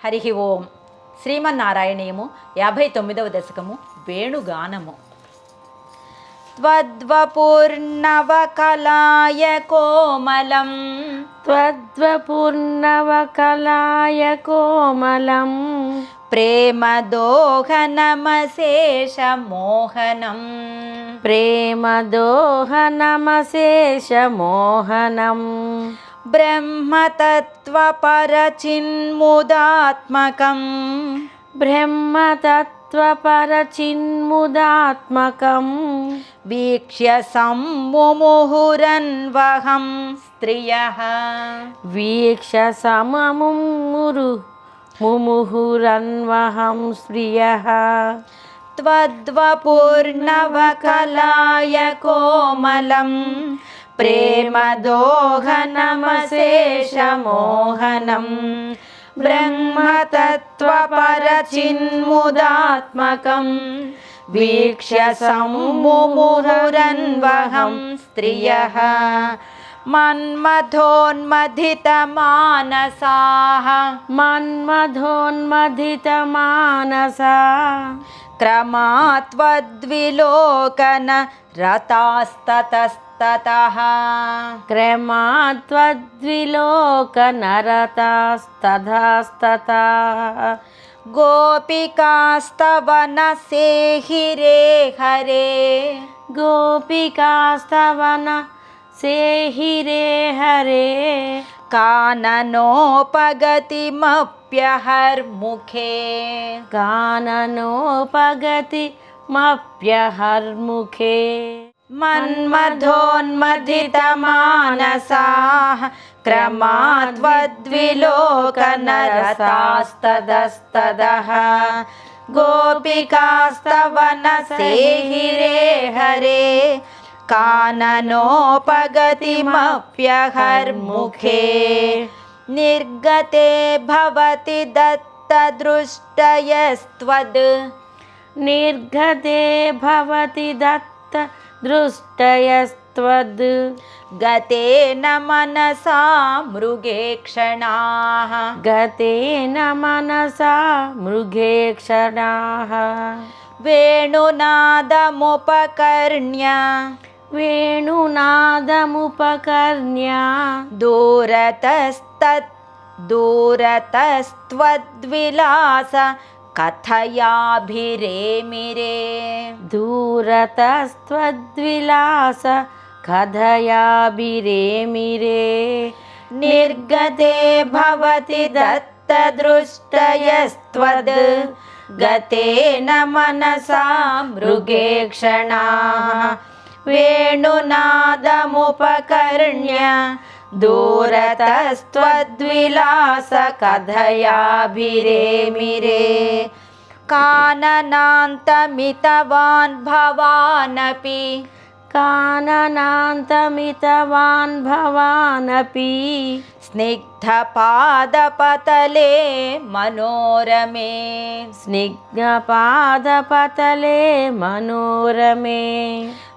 హరి ఓం శ్రీమన్నారాయణీయము యాభై తొమ్మిదవ దశకము వేణుగానము त्वद्वपूर्णवकलाय कोमलं त्वद्वपूर्णवकलाय कोमलं प्रेमदोहनमशेषमोहनम् प्रेमदोहनमशेषमोहनं ब्रह्मतत्त्वपरचिन्मुदात्मकम्। ब्रह्मतत्त्वपरचिन्मुदात्मकं वीक्ष्य सम्मुमुहुरन्वहं स्त्रियः। वीक्ष सममुं मुरु मुमुहुरन्वहं श्रियः त्वद्वपूर्णवकलाय कोमलं प्रेमदोहनमशेषमोहनं ब्रह्मतत्त्वपरचिन्मुदात्मकं वीक्ष्य सम्मुमुहुरन्वहं स्त्रियः मन्मथोन्मथितमानसाः मन्मथोन्मथितमानसा क्रमात्वद्विलोकन रतास्ततस्ततः। क्रमात्वद्विलोकनरतास्तथास्तथा गोपिकास्तव न सेहिरे हरे। गोपिकास्तवन सेहिरे हरे काननोपगतिमप्यहर्मुखे। काननोपगतिमप्यहर्मुखे। मन्मथोन्मथितमानसाः क्रमात्वद्विलोकनरतास्तदस्तदः गोपिकास्तव न सेहिरे हरे काननोपगतिमप्यहर्मुखे निर्गते भवति दत्तदृष्टयस्त्वद्। निर्गते भवति दत्त दृष्टयस्त्वद् गतेन मनसा मृगेक्षणाः गतेन मनसा मृगे क्षणाः। वेणुनादमुपकर्ण्य वेणुनादमुपकर्ण्य दूरतस्तत् दूरतस्त्वद्विलास कथयाभिरेमिरे। दूरतस्त्वद्विलास कथयाभिरेमिरे। निर्गते भवति दत्तदृष्टयस्त्वद् गतेन मनसा मृगेक्षणाः वेणुनादमुपकर्ण्य दूरतस्त्वद्विलास कथयाभिरेमिरे काननान्तमितवान् भवानपि। काननान्तमितवान् भवानपि स्निग्धपादपतले मनोरमे। स्निग्धपादपतले मनोरमे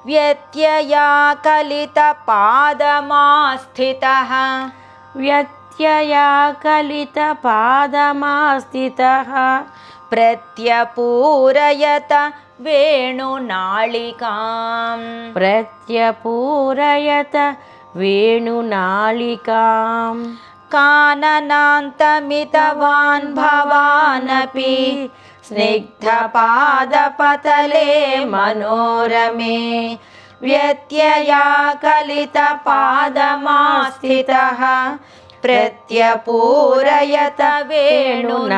व्यत्ययाकलितपादमास्थितः व्यत्यया कलितपादमास्थितः प्रत्यपूरयत वेणुनाळिकाम् प्रत्यपूरयत वेणुनालिकाम् काननान्तमितवान् भवानपि स्निग्धपादपतले मनोरमे व्यत्ययाकलितपादमास्थितः प्रत्यपूरयत वेणुनाळिकाम्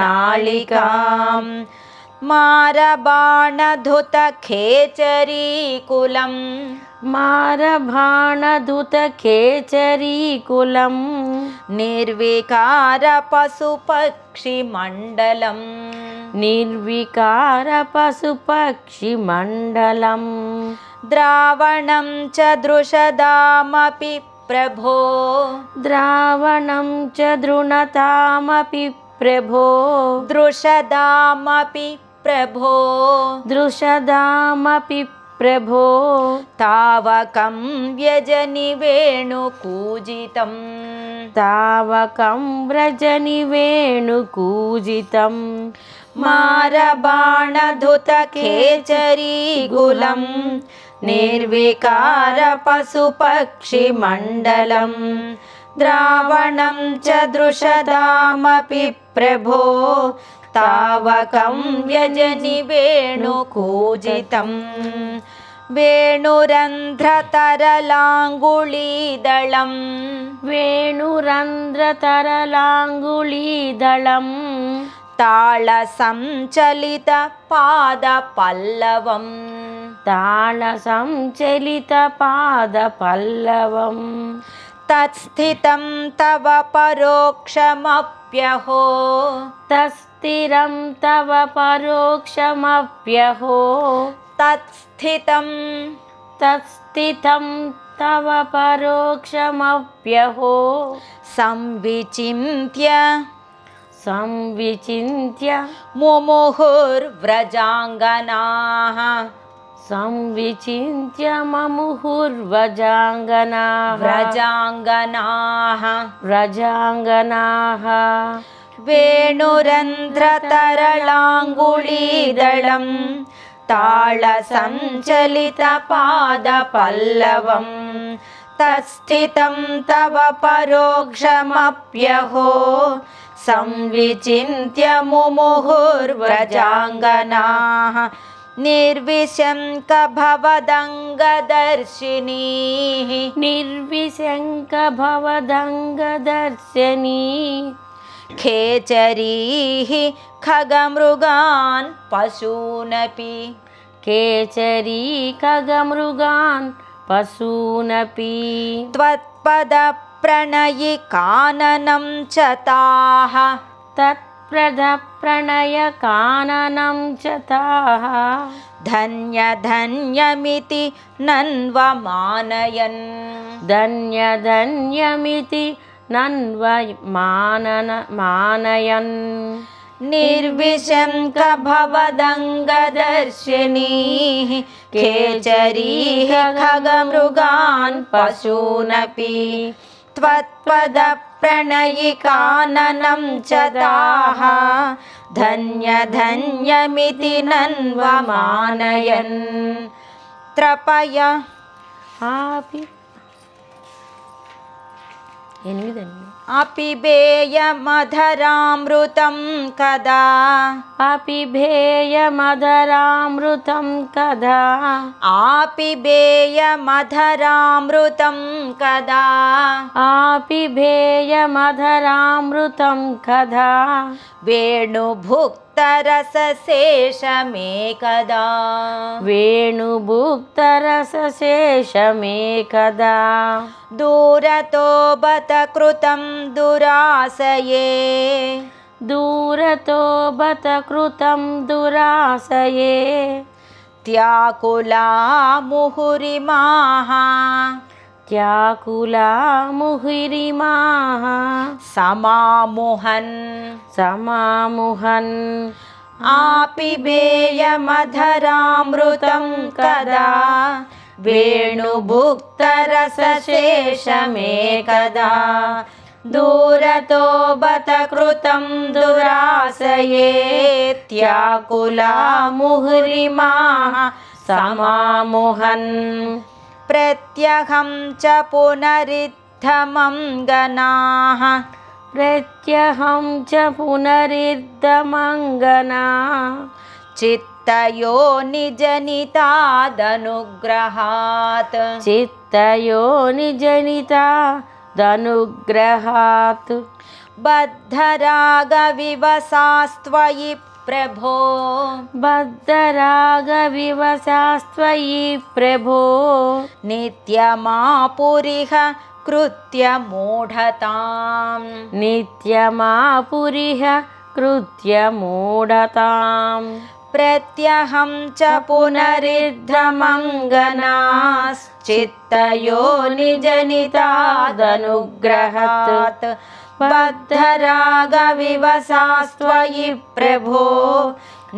मारबाणधुतखेचरीकुलम्। मारभाणधुतखेचरीकुलम् निर्विकारपशुपक्षिमण्डलम्। निर्विकारपशुपक्षिमण्डलम्। द्रावणं च दृशदामपि प्रभो। द्रावणं च दृणतामपि प्रभो। दृशदामपि प्रभो। दृशदामपि प्रभो तावकं व्यजनि वेणुकूजितं तावकं व्रजनि वेणुकूजितं मारबाणधुतखेचरीकुलं निर्विकारपशुपक्षिमण्डलं द्रावणं च दृशदामपि प्रभो तावकं व्यजनि वेणुकूजितं वेणुरन्ध्रतरलाङ्गुलीदळम् वेणुरन्ध्रतरलाङ्गुलीदळं ताळसञ्चलितपादपल्लवम् तालसञ्चलितपादपल्लवम्। तत्स्थितं तव परोक्षमप्यहो तस्थिरं तव परोक्षमप्यहो। तत्स्थितं। तत्स्थितं तव परोक्षमप्यहो। संविचिन्त्य। संविचिन्त्य। मुमुहुर्व्रजाङ्गनाः संविचिन्त्य ममुहुर्वजाङ्गनाः व्रजाङ्गनाः। व्रजाङ्गनाः। वेणुरन्ध्रतरलाङ्गुलीदळं ताळसञ्चलितपादपल्लवम् तत्स्थितं तव परोक्षमप्यहो संविचिन्त्य मुमुहुर्व्रजाङ्गनाः निर्विशङ्कभवदङ्गदर्शिनीः निर्विशङ्कभवदङ्गदर्शनी खेचरीः खगमृगान् पशूनपि। केचरी खगमृगान् पशूनपि। त्वत्पदप्रणयिकाननं च ताः तत्प्रदप्रणयकाननं च ताः। धन्यधन्यमिति नन्वमानयन्। धन्यधन्यमिति नन्वमानन मानयन्। निर्विशङ्कभवदङ्गदर्शिनीः केचरीः खगमृगान् पशूनपि त्वत्पदप्रणयिकाननं च ताः धन्यधन्यमिति नन्वमानयन् त्रपय ఆపి ఎనిమిదండి अपिभेयमधरामृतं कदा? अपिभेयमधरामृतं कदा? आपिभेयमधरामृतं कदा? आपिभेयमधरामृतं कदा? वेणुभुक्तरसशेषमेकदा? वेणुभुक्तरसशेषमेकदा? शेषमेकदा वेणुभुक्तरस शेषमेकदा दूरतोबत कृतम् दुरासये दूरतो बत कृतं दुरासये त्याकुला मुहुरिमाः त्याकुला मुहुरिमाः समामुहन्। समामुहन्। आपि भेयमधरामृतं कदा। वेणुभुक्तरसशेषमेकदा। दूरतो बत कृतं दुराशयेत्याकुलामुहरिमाः मुहुरिमाः मामुहन् प्रत्यहं च पुनरिद्धमं गणाः प्रत्यहं च पुनरिद्धमङ्गना। चित्तयो निजनितादनुग्रहात्। चित्तयो निजनिता धनुग्रहात् बद्धरागविवसास्त्वयि प्रभो बद्धरागविवसास्त्वयि प्रभो नित्यमापुरिह कृत्यमूढतां नित्यमापुरिह कृत्यमूढताम् प्रत्यहं च पुनरिद्धमङ्गनाश्चित्तयो निजनितादनुग्रहात् बद्धरागविवसास्त्वयि प्रभो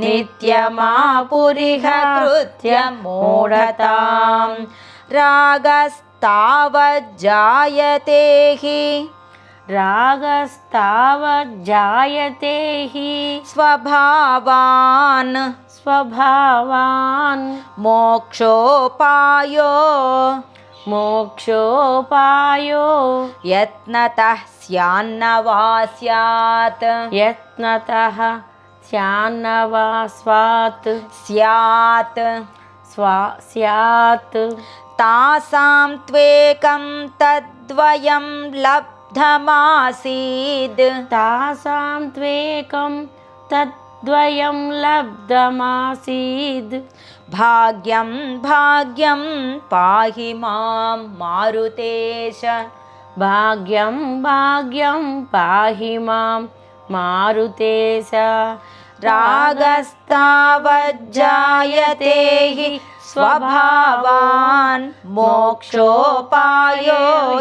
नित्यमापुरिह मूढतां रागस्तावज्जायते हि रागस्तावज्जायते हि। स्वभावान् स्वभावान्। मोक्षोपायो मोक्षोपायो। यत्नतः स्यान्न वा स्यात्। यत्नतः स्यान्न वा स्वात्। स्यात् स्वा स्यात्। तासां त्वेकं तद्वयं लब्धमासीद्। तासां त्वेकं तद्वयं लब्धमासीद्। भाग्यं भाग्यं पाहि मां मारुतेश। भाग्यं भाग्यं पाहि मां मारुतेश। रागस्तावज्जायते हि स्वभावान् मोक्षोपायो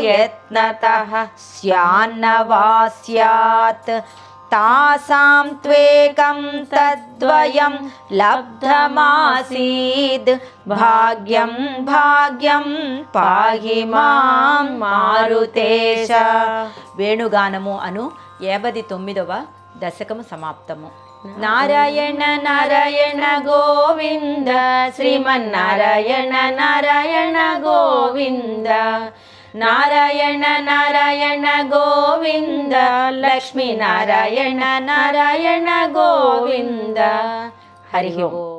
यत्नतः स्यान्न वा स्यात् तासां त्वेकं तद्वयं लब्धमासीद्। भाग्यं భాగ్యం పాహి మాం మారుతేశ వేణుగానము అను యాభై తొమ్మిదవ దశకము సమాప్తము ನಾರಾಯಣ ನಾರಾಯಣ ಗೋವಿಂದ, ಶ್ರೀಮನ್ನಾರಾಯಣ, ನಾರಾಯಣ ಗೋವಿಂದ, ನಾರಾಯಣ ನಾರಾಯಣ ಗೋವಿಂದ ಲಕ್ಷ್ಮೀ ನಾರಾಯಣ ನಾರಾಯಣ ಗೋವಿಂದ, ಹರಿ ಓಂ.